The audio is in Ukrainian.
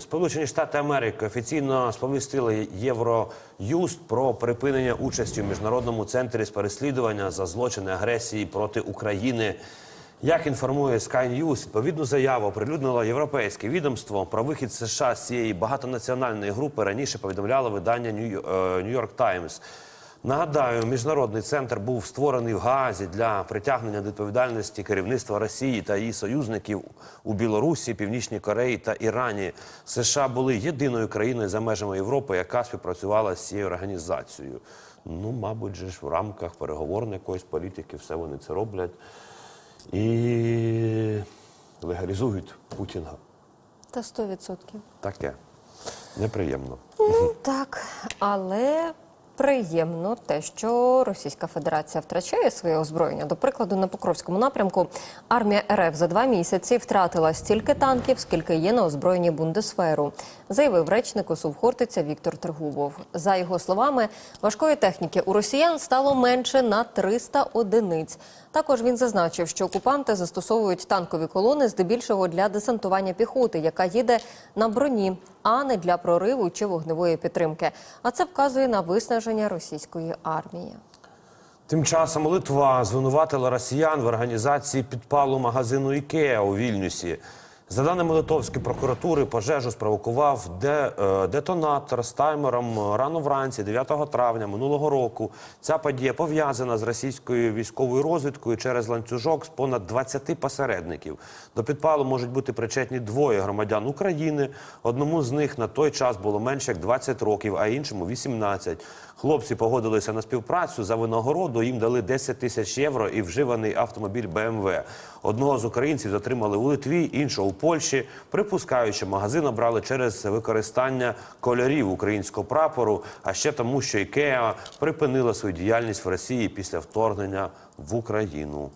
Сполучені Штати Америки офіційно сповістили Євроюст про припинення участі у міжнародному центрі з переслідування за злочини агресії проти України. Як інформує Sky News, відповідну заяву оприлюднило європейське відомство про вихід США з цієї багатонаціональної групи. Раніше повідомляло видання New York Times. Нагадаю, міжнародний центр був створений в Гаазі для притягнення до відповідальності керівництва Росії та її союзників у Білорусі, Північній Кореї та Ірані. США були єдиною країною за межами Європи, яка співпрацювала з цією організацією. Ну, мабуть, же ж в рамках переговорної якоїсь політики все вони це роблять і легалізують Путіна. Та 100%. Таке неприємно. Ну, так, але приємно те, що Російська Федерація втрачає своє озброєння. До прикладу, на Покровському напрямку армія РФ за два місяці втратила стільки танків, скільки є на озброєнні Бундесферу, заявив речник ОСУВ Хортиця Віктор Трегубов. За його словами, важкої техніки у росіян стало менше на 300 одиниць. Також він зазначив, що окупанти застосовують танкові колони здебільшого для десантування піхоти, яка їде на броні, а не для прориву чи вогневої підтримки. А це вказує на виснаження російської армії. Тим часом Литва звинуватила росіян в організації підпалу магазину Ікеа у Вільнюсі. За даними Литовської прокуратури, пожежу спровокував де, е, детонатор з таймером рано вранці, 9 травня минулого року. Ця подія пов'язана з російською військовою розвідкою через ланцюжок з понад 20 посередників. До підпалу можуть бути причетні двоє громадян України. Одному з них на той час було менше як 20 років, а іншому 18. Хлопці погодилися на співпрацю за винагороду. Їм дали 10 тисяч євро і вживаний автомобіль БМВ. Одного з українців затримали у Литві, іншого у Польщі. Припускають, що магазин обрали через використання кольорів українського прапору, а ще тому, що Ікеа припинила свою діяльність в Росії після вторгнення в Україну.